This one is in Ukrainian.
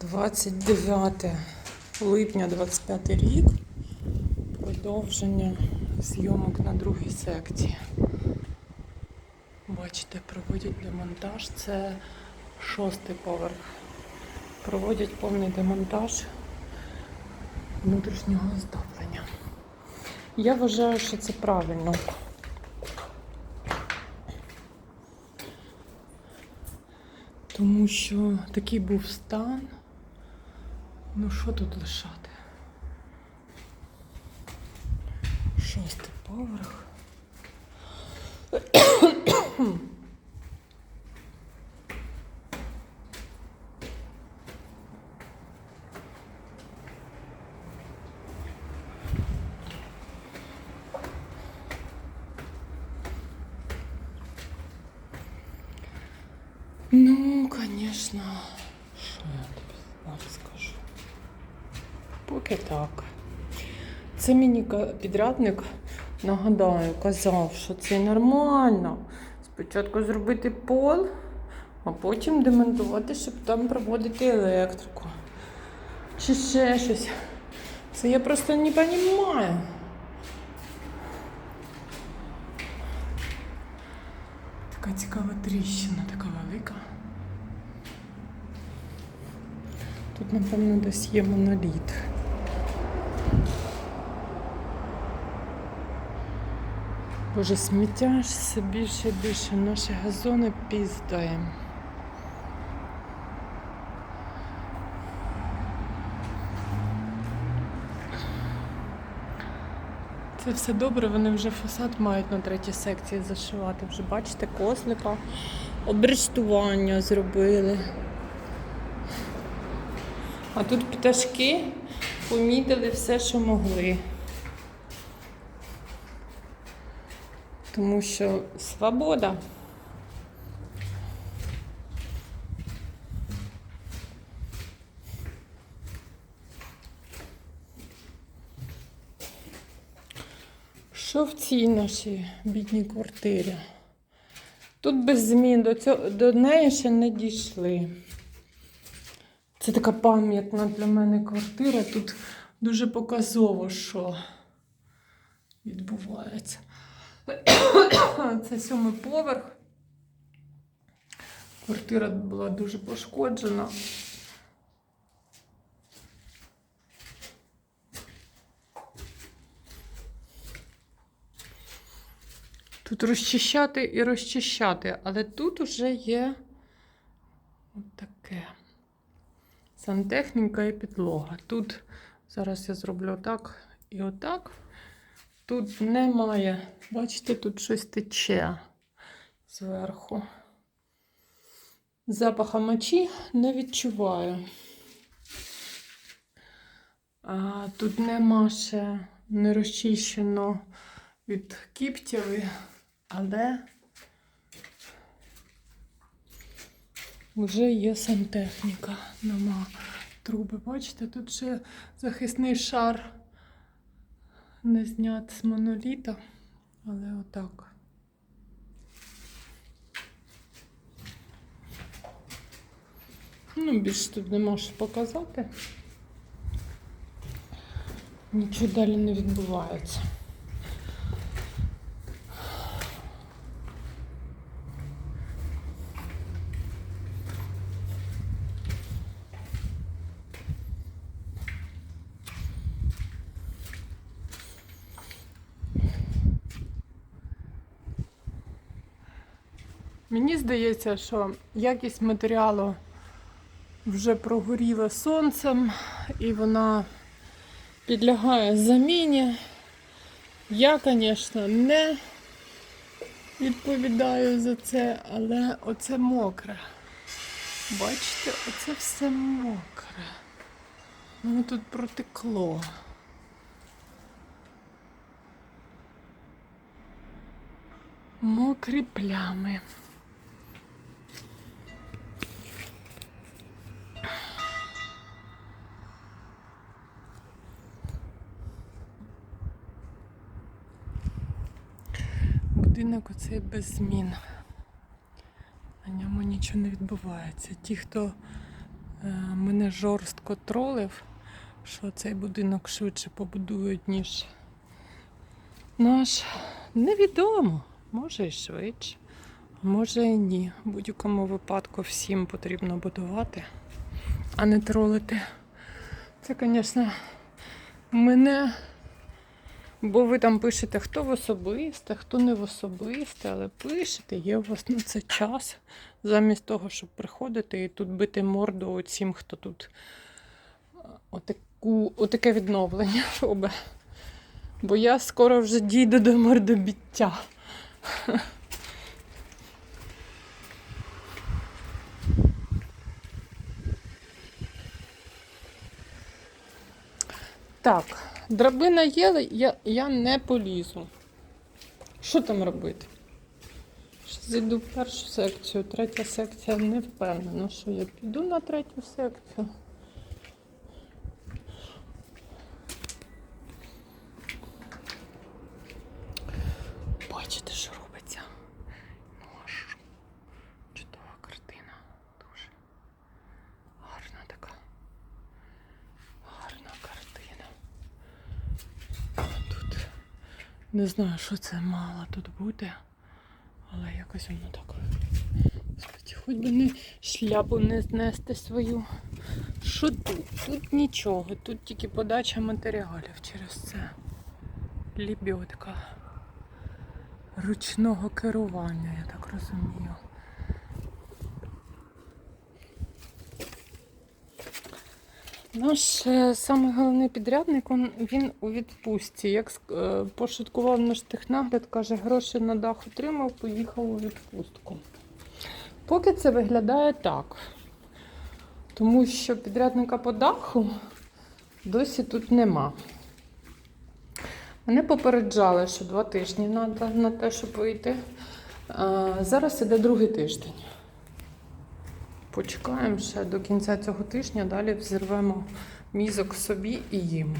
29 липня 25 рік. Продовження зйомок на другій секції. Бачите, проводять демонтаж. Це шостий поверх. Проводять повний демонтаж внутрішнього оздоблення. Я вважаю, що це правильно. Тому що такий був стан. Ну що тут лишати? Шостий поверх. Ну, конечно. Що я скажу? Поки так. Це мені підрядник, нагадаю, казав, що це нормально. Спочатку зробити пол, а потім демонтувати, щоб там проводити електрику. Чи ще щось. Це я просто не розумію. Така цікава тріщина, така велика. Тут, напевно, десь є моноліт. Боже, сміття все більше і більше. Наші газони піздаємо. Це все добре, вони вже фасад мають на третій секції зашивати. Вже бачите, кослика, обрештування зробили. А тут пташки помітили все, що могли. Тому що свобода. Що в цій нашій бідній квартирі? Тут без змін до, цього, до неї ще не дійшли. Це така пам'ятна для мене квартира. Тут дуже показово, що відбувається. Це сьомий поверх. Квартира була дуже пошкоджена. Тут розчищати і розчищати, але тут вже є таке. Сантехніка і підлога. Тут зараз я зроблю отак і отак. Тут немає, бачите, тут щось тече зверху. Запаха мочі не відчуваю. А, тут нема ще не розчищено від кіптяви, але вже є сантехніка. Нема труби. Бачите, тут ще захисний шар не знят з моноліта, але отак. Ну, більше тут не можу показати. Нічого далі не відбувається. Мені здається, що якість матеріалу вже прогоріла сонцем і вона підлягає заміні. Я, звісно, не відповідаю за це, але оце мокре. Бачите, оце все мокре. Воно тут протекло. Мокрі плями. Будинок оцей без змін. На ньому нічого не відбувається. Ті, хто е, мене жорстко тролив, що цей будинок швидше побудують, ніж наш. Невідомо. Може і швидше, а може і ні. В будь-якому випадку всім потрібно будувати, а не тролити. Це, звісно, мене. Бо ви там пишете, хто в особисте, хто не в особисте, але пишете, є у вас на це час, замість того, щоб приходити і тут бити морду оцім, хто тут отаку, отаке відновлення робить. Бо я скоро вже дійду до мордобіття. Так, драбина є, я, я не полізу. Що там робити? Зайду в першу секцію, третя секція не впевнена, що я піду на третю секцію. Бачите, що робиться? Ну а що? Чудова картина. Дуже гарна така. Гарна картина. Тут не знаю, що це мало тут бути, але якось воно так. Господи, хоч би не шляпу не знести свою. Що тут? Тут нічого, тут тільки подача матеріалів через це. Лібьотка ручного керування, я так розумію. Наш е, самий головний підрядник, він у відпустці. Як е, пошуткував наш технагляд, каже, гроші на дах отримав, поїхав у відпустку. Поки це виглядає так. Тому що підрядника по даху досі тут нема. Мене попереджали, що два тижні треба на те, щоб вийти. Зараз іде другий тиждень. Почекаємо ще до кінця цього тижня, далі взірвемо мізок собі і їм.